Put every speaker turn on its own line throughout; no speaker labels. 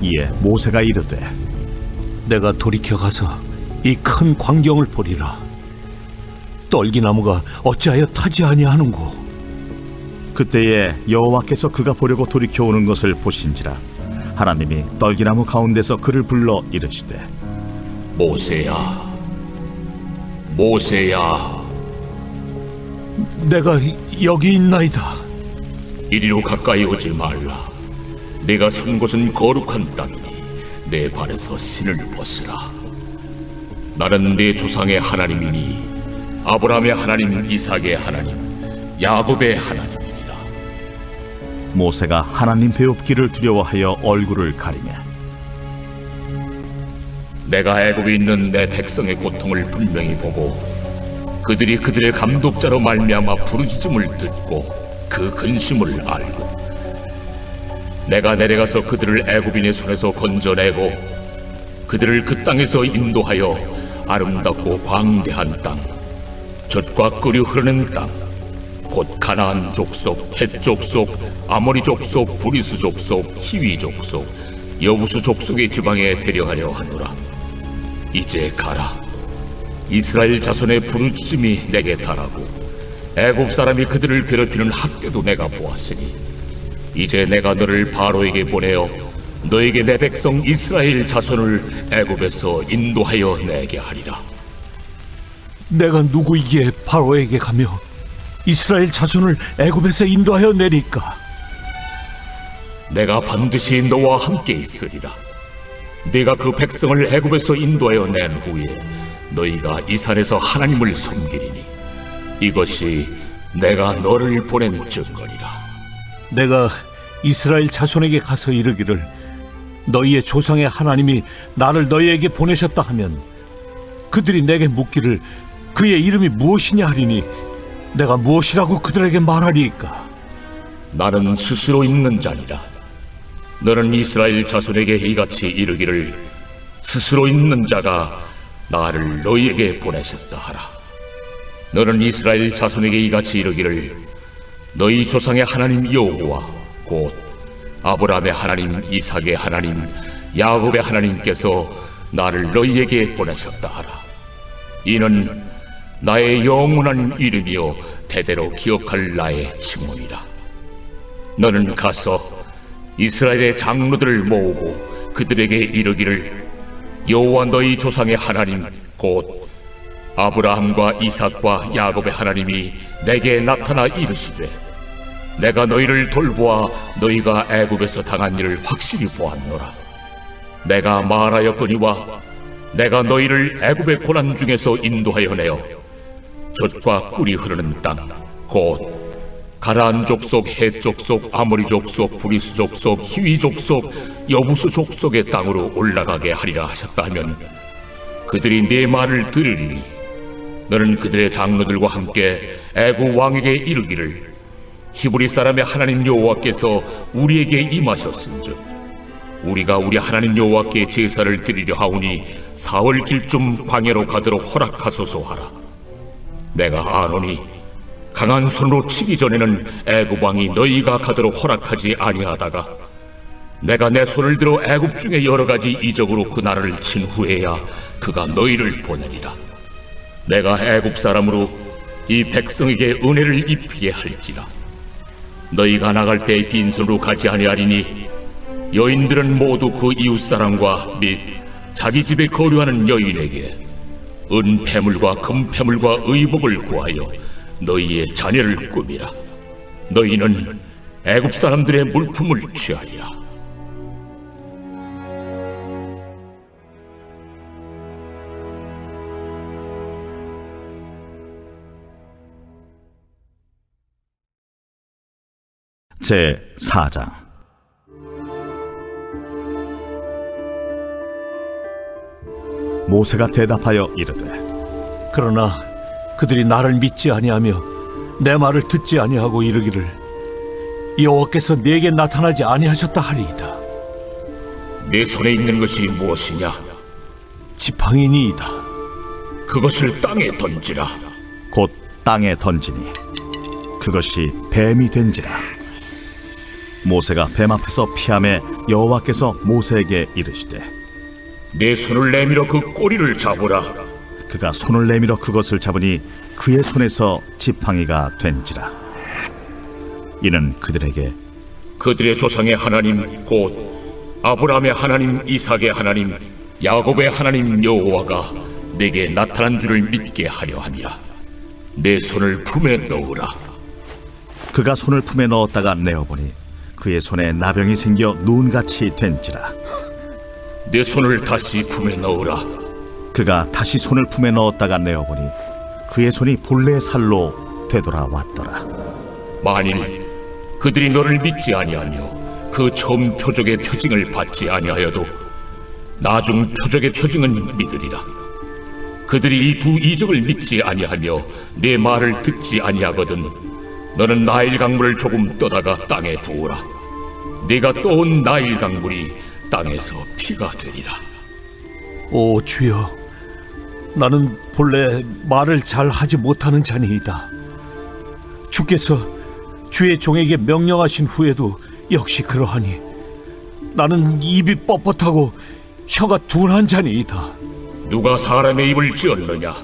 이에 모세가 이르되
내가 돌이켜 가서 이 큰 광경을 보리라. 떨기나무가 어찌하여 타지 아니하는고?
그때에 여호와께서 그가 보려고 돌이켜 오는 것을 보신지라 하나님이 떨기나무 가운데서 그를 불러 이르시되
모세야, 모세야,
내가 여기 있나이다.
이리로 가까이 오지 말라. 내가 선 곳은 거룩한 땅이니 내 발에서 신을 벗으라. 나는 내 조상의 하나님이니 아브라함의 하나님, 이삭의 하나님, 야곱의 하나님이니라.
모세가 하나님 배웁기를 두려워하여 얼굴을 가리며
내가 애굽에 있는 내 백성의 고통을 분명히 보고 그들이 그들의 감독자로 말미암아 부르짖음을 듣고 그 근심을 알고 내가 내려가서 그들을 애굽인의 손에서 건져내고 그들을 그 땅에서 인도하여 아름답고 광대한 땅 젖과 끓이 흐르는 땅 곧 가나안 족속, 헷 족 속, 아모리 족속, 브리스 족속, 히위 족속, 여부수 족속의 지방에 데려가려 하노라. 이제 가라. 이스라엘 자손의 부르짖음이 내게 달하고 애굽 사람이 그들을 괴롭히는 학교도 내가 보았으니 이제 내가 너를 바로에게 보내어 너에게 내 백성 이스라엘 자손을 애굽에서 인도하여 내게 하리라.
내가 누구이기에 바로에게 가며 이스라엘 자손을 애굽에서 인도하여 내릴까?
내가 반드시 너와 함께 있으리라. 네가 그 백성을 애굽에서 인도하여 낸 후에 너희가 이 산에서 하나님을 섬기리니 이것이 내가 너를 보낸 증거리라.
내가 이스라엘 자손에게 가서 이르기를 너희의 조상의 하나님이 나를 너희에게 보내셨다 하면 그들이 내게 묻기를 그의 이름이 무엇이냐 하리니 내가 무엇이라고 그들에게 말하리이까
나는 스스로 있는 자니라. 너는 이스라엘 자손에게 이같이 이르기를 스스로 있는 자가 나를 너희에게 보내셨다 하라. 너는 이스라엘 자손에게 이같이 이르기를 너희 조상의 하나님 여호와 곧 아브라함의 하나님 이삭의 하나님 야곱의 하나님께서 나를 너희에게 보내셨다 하라. 이는 나의 영원한 이름이요 대대로 기억할 나의 칭문이라. 너는 가서 이스라엘의 장로들을 모으고 그들에게 이르기를 여호와 너희 조상의 하나님 곧 아브라함과 이삭과 야곱의 하나님이 내게 나타나 이르시되 내가 너희를 돌보아 너희가 애굽에서 당한 일을 확실히 보았노라. 내가 말하였거니와 내가 너희를 애굽의 고난 중에서 인도하여 내어 젖과 꿀이 흐르는 땅 곧 가라안 족속, 헷 족속, 아모리 족속, 브리스 족속, 히위 족속, 여부수 족속의 땅으로 올라가게 하리라 하셨다 하면 그들이 네 말을 들으리니 너는 그들의 장로들과 함께 애굽 왕에게 이르기를 히브리 사람의 하나님 여호와께서 우리에게 임하셨은즉 우리가 우리 하나님 여호와께 제사를 드리려 하오니 사월길쯤 광야로 가도록 허락하소서 하라. 내가 아노니 강한 손으로 치기 전에는 애굽 왕이 너희가 가도록 허락하지 아니하다가 내가 내 손을 들어 애굽 중에 여러 가지 이적으로 그 나라를 친 후에야 그가 너희를 보내리라. 내가 애굽 사람으로 이 백성에게 은혜를 입히게 할지라. 너희가 나갈 때 빈손으로 가지 아니하리니 여인들은 모두 그 이웃 사람과 및 자기 집에 거류하는 여인에게 은폐물과 금폐물과 의복을 구하여 너희의 자녀를 꾸미라. 너희는 애굽 사람들의 물품을 취하리라.
제 4장 모세가 대답하여 이르되
그러나 그들이 나를 믿지 아니하며 내 말을 듣지 아니하고 이르기를 여호와께서 내게 나타나지 아니하셨다 하리이다.
내 손에 있는 것이 무엇이냐?
지팡이니이다.
그것을 땅에 던지라.
곧 땅에 던지니 그것이 뱀이 된지라 모세가 뱀 앞에서 피함에 여호와께서 모세에게 이르시되
내 손을 내밀어 그 꼬리를 잡으라.
그가 손을 내밀어 그것을 잡으니 그의 손에서 지팡이가 된지라. 이는 그들에게
그들의 조상의 하나님 곧 아브라함의 하나님 이삭의 하나님 야곱의 하나님 여호와가 내게 나타난 줄을 믿게 하려 함이라. 내 손을 품에 넣으라.
그가 손을 품에 넣었다가 내어보니 그의 손에 나병이 생겨 눈같이 된지라
내 손을 다시 품에 넣으라
그가 다시 손을 품에 넣었다가 내어보니 그의 손이 본래의 살로 되돌아왔더라
만일 그들이 너를 믿지 아니하며 그 처음 표적의 표징을 받지 아니하여도 나중 표적의 표징은 믿으리라. 그들이 이 두 이적을 믿지 아니하며 내 말을 듣지 아니하거든 너는 나일 강물을 조금 떠다가 땅에 부으라. 네가 떠온 나일 강물이 땅에서 피가 되리라.
오 주여, 나는 본래 말을 잘 하지 못하는 자니이다. 주께서 주의 종에게 명령하신 후에도 역시 그러하니 나는 입이 뻣뻣하고 혀가 둔한 자니이다.
누가 사람의 입을 지었느냐?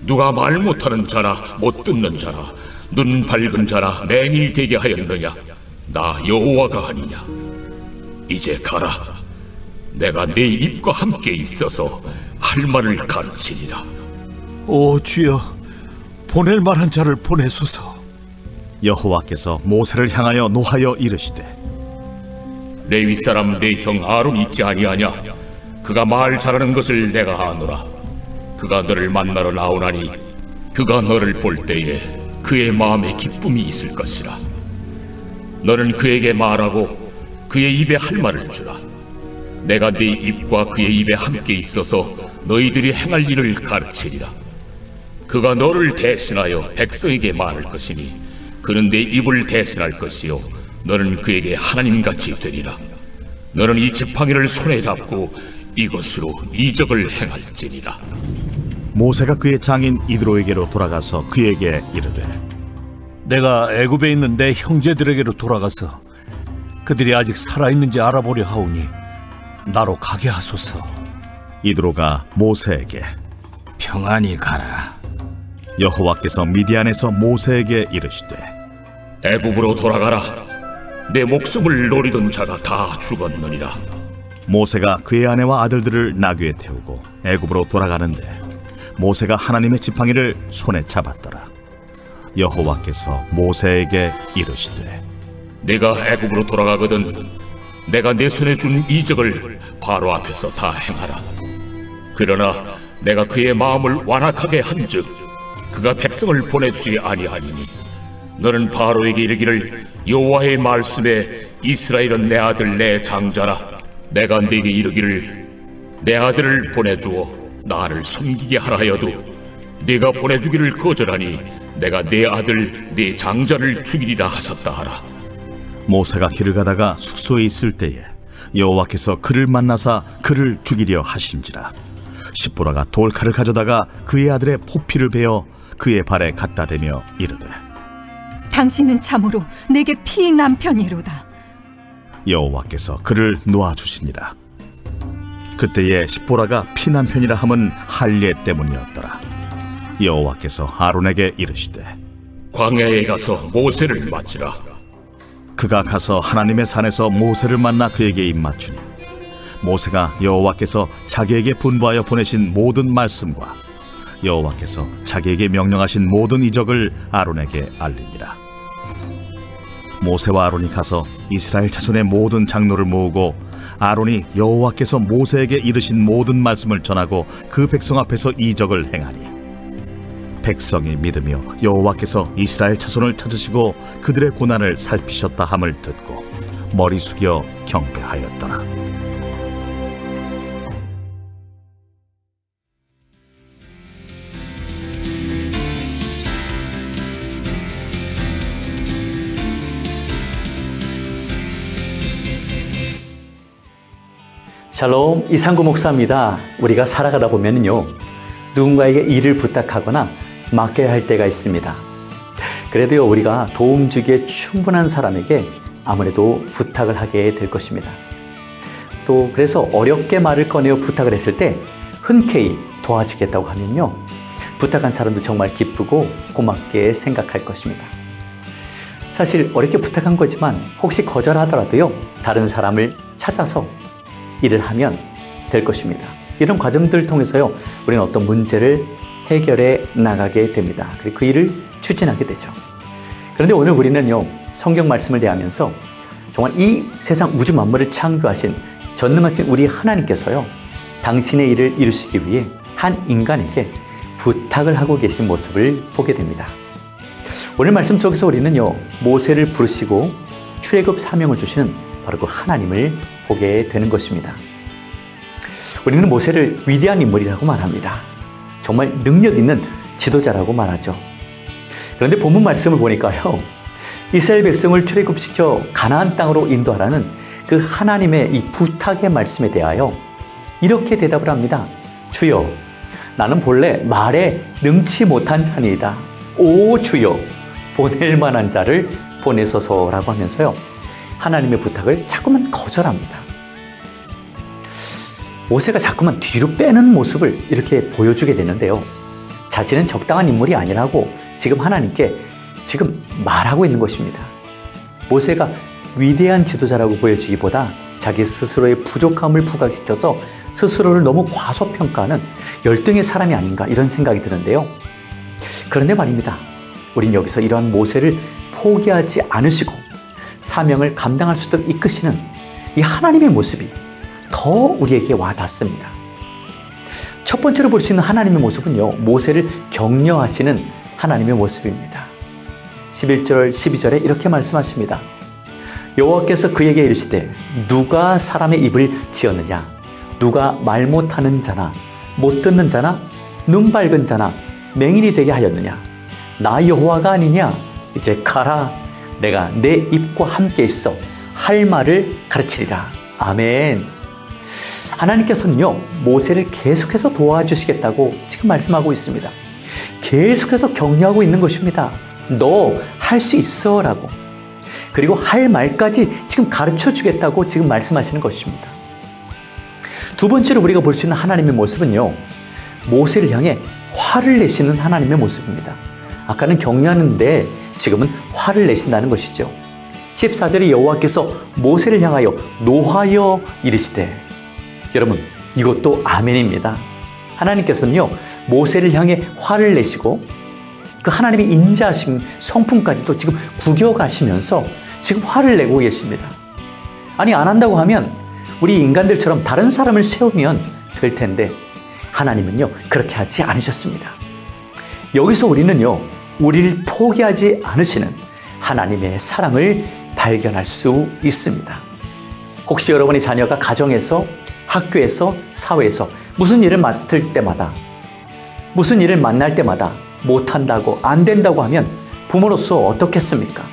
누가 말 못하는 자라 못 듣는 자라 눈 밝은 자라 맹인이 되게 하였느냐? 나 여호와가 아니냐? 이제 가라. 내가 네 입과 함께 있어서 할 말을 가르치리라.
오 주여, 보낼 만한 자를 보내소서.
여호와께서 모세를 향하여 노하여 이르시되
레위 사람 내 형 아론 있지 아니하냐? 그가 말 잘하는 것을 내가 아노라. 그가 너를 만나러 나오나니 그가 너를 볼 때에 그의 마음에 기쁨이 있을 것이라. 너는 그에게 말하고 그의 입에 할 말을 주라. 내가 네 입과 그의 입에 함께 있어서 너희들이 행할 일을 가르치리라. 그가 너를 대신하여 백성에게 말할 것이니 그는 내 입을 대신할 것이요 너는 그에게 하나님같이 되리라 너는 이 지팡이를 손에 잡고 이것으로 이적을 행할지니라
모세가 그의 장인 이드로에게로 돌아가서 그에게 이르되
내가 애굽에 있는 내 형제들에게로 돌아가서 그들이 아직 살아 있는지 알아보려 하오니 나로 가게 하소서.
이드로가 모세에게
평안히 가라.
여호와께서 미디안에서 모세에게 이르시되
애굽으로 돌아가라 내 목숨을 노리던 자가 다 죽었느니라
모세가 그의 아내와 아들들을 나귀에 태우고 애굽으로 돌아가는데 모세가 하나님의 지팡이를 손에 잡았더라 여호와께서 모세에게 이르시되
내가 애굽으로 돌아가거든 내가 내 손에 준 이적을 바로 앞에서 다 행하라. 그러나 내가 그의 마음을 완악하게 한즉 그가 백성을 보내주지 아니하니니 너는 바로에게 이르기를 여호와의 말씀에 이스라엘은 내 아들 내 장자라. 내가 네게 이르기를 내 아들을 보내주어 나를 섬기게 하라 하여도 네가 보내주기를 거절하니 내가 내 아들 내 장자를 죽이리라 하셨다 하라.
모세가 길을 가다가 숙소에 있을 때에 여호와께서 그를 만나사 그를 죽이려 하신지라. 십보라가 돌칼을 가져다가 그의 아들의 포피를 베어 그의 발에 갖다 대며 이르되
당신은 참으로 내게 피 남편이로다.
여호와께서 그를 놓아 주시니라. 그때에 십보라가 피난편이라 함은 할례 때문이었더라 여호와께서 아론에게 이르시되
광야에 가서 모세를 맞으라.
그가 가서 하나님의 산에서 모세를 만나 그에게 입맞추니 모세가 여호와께서 자기에게 분부하여 보내신 모든 말씀과 여호와께서 자기에게 명령하신 모든 이적을 아론에게 알리니라 모세와 아론이 가서 이스라엘 자손의 모든 장로를 모으고 아론이 여호와께서 모세에게 이르신 모든 말씀을 전하고 그 백성 앞에서 이적을 행하니 백성이 믿으며 여호와께서 이스라엘 자손을 찾으시고 그들의 고난을 살피셨다 함을 듣고 머리 숙여 경배하였더라.
샬롬 이상구 목사입니다. 우리가 살아가다 보면요 누군가에게 일을 부탁하거나 맡겨야 할 때가 있습니다. 그래도요 우리가 도움 주기에 충분한 사람에게 아무래도 부탁을 하게 될 것입니다. 또 그래서 어렵게 말을 꺼내어 부탁을 했을 때 흔쾌히 도와주겠다고 하면요 부탁한 사람도 정말 기쁘고 고맙게 생각할 것입니다. 사실 어렵게 부탁한 거지만 혹시 거절하더라도요 다른 사람을 찾아서 일을 하면 될 것입니다. 이런 과정들을 통해서요, 우리는 어떤 문제를 해결해 나가게 됩니다. 그리고 그 일을 추진하게 되죠. 그런데 오늘 우리는요, 성경 말씀을 대하면서 정말 이 세상 우주 만물을 창조하신 전능하신 우리 하나님께서요, 당신의 일을 이루시기 위해 한 인간에게 부탁을 하고 계신 모습을 보게 됩니다. 오늘 말씀 속에서 우리는요, 모세를 부르시고 출애굽 사명을 주시는 바로 그 하나님을 보게 되는 것입니다. 우리는 모세를 위대한 인물이라고 말합니다. 정말 능력 있는 지도자라고 말하죠. 그런데 본문 말씀을 보니까요. 이스라엘 백성을 출애굽시켜 가나안 땅으로 인도하라는 그 하나님의 이 부탁의 말씀에 대하여 이렇게 대답을 합니다. 주여, 나는 본래 말에 능치 못한 자니이다. 오 주여, 보낼 만한 자를 보내소서라고 하면서요. 하나님의 부탁을 자꾸만 거절합니다. 모세가 자꾸만 뒤로 빼는 모습을 이렇게 보여주게 되는데요. 자신은 적당한 인물이 아니라고 지금 하나님께 지금 말하고 있는 것입니다. 모세가 위대한 지도자라고 보여주기보다 자기 스스로의 부족함을 부각시켜서 스스로를 너무 과소평가하는 열등의 사람이 아닌가 이런 생각이 드는데요. 그런데 말입니다. 우린 여기서 이러한 모세를 포기하지 않으시고 사명을 감당할 수 있도록 이끄시는 이 하나님의 모습이 더 우리에게 와 닿습니다. 첫 번째로 볼 수 있는 하나님의 모습은요, 모세를 격려하시는 하나님의 모습입니다. 11절, 12절에 이렇게 말씀하십니다. 여호와께서 그에게 이르시되 누가 사람의 입을 지었느냐? 누가 말 못하는 자나? 못 듣는 자나? 눈 밝은 자나? 맹인이 되게 하였느냐? 나 여호와가 아니냐? 이제 가라. 내가 내 입과 함께 있어 할 말을 가르치리라. 아멘 하나님께서는요 모세를 계속해서 도와주시겠다고 지금 말씀하고 있습니다 계속해서 격려하고 있는 것입니다 너 할 수 있어 라고 그리고 할 말까지 지금 가르쳐 주겠다고 지금 말씀하시는 것입니다. 두 번째로 우리가 볼 수 있는 하나님의 모습은요, 모세를 향해 화를 내시는 하나님의 모습입니다. 아까는 격려하는데 지금은 화를 내신다는 것이죠. 14절에 여호와께서 모세를 향하여 노하여 이르시되 여러분 이것도 아멘입니다. 하나님께서는요 모세를 향해 화를 내시고 그 하나님의 인자하심 성품까지도 지금 구겨가시면서 지금 화를 내고 계십니다. 아니 안 한다고 하면 우리 인간들처럼 다른 사람을 세우면 될 텐데 하나님은요 그렇게 하지 않으셨습니다. 여기서 우리는요 우리를 포기하지 않으시는 하나님의 사랑을 발견할 수 있습니다. 혹시 여러분의 자녀가 가정에서 학교에서 사회에서 무슨 일을 맡을 때마다 무슨 일을 만날 때마다 못한다고 안 된다고 하면 부모로서 어떻겠습니까?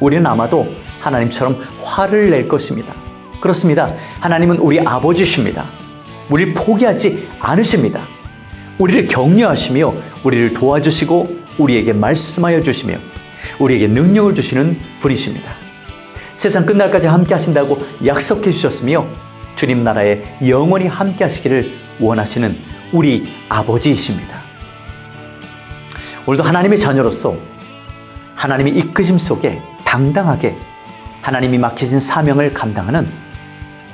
우리는 아마도 하나님처럼 화를 낼 것입니다. 그렇습니다. 하나님은 우리 아버지십니다. 우리를 포기하지 않으십니다. 우리를 격려하시며 우리를 도와주시고 우리에게 말씀하여 주시며 우리에게 능력을 주시는 분이십니다. 세상 끝날까지 함께 하신다고 약속해 주셨으며 주님 나라에 영원히 함께 하시기를 원하시는 우리 아버지이십니다. 오늘도 하나님의 자녀로서 하나님의 이끄심 속에 당당하게 하나님이 맡기신 사명을 감당하는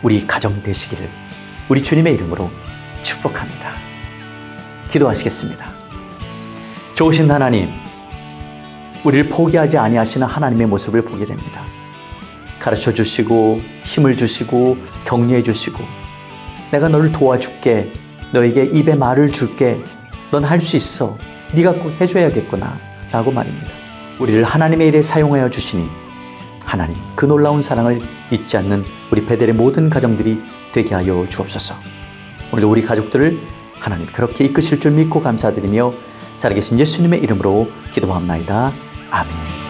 우리 가정 되시기를 우리 주님의 이름으로 축복합니다. 기도하시겠습니다. 좋으신 하나님, 우리를 포기하지 아니하시는 하나님의 모습을 보게 됩니다. 가르쳐 주시고 힘을 주시고 격려해 주시고 내가 너를 도와줄게. 너에게 입에 말을 줄게. 넌 할 수 있어. 네가 꼭 해줘야겠구나. 라고 말입니다. 우리를 하나님의 일에 사용하여 주시니 하나님 그 놀라운 사랑을 잊지 않는 우리 베델의 모든 가정들이 되게 하여 주옵소서. 오늘도 우리 가족들을 하나님 그렇게 이끄실 줄 믿고 감사드리며 살아계신 예수님의 이름으로 기도합나이다. 아멘.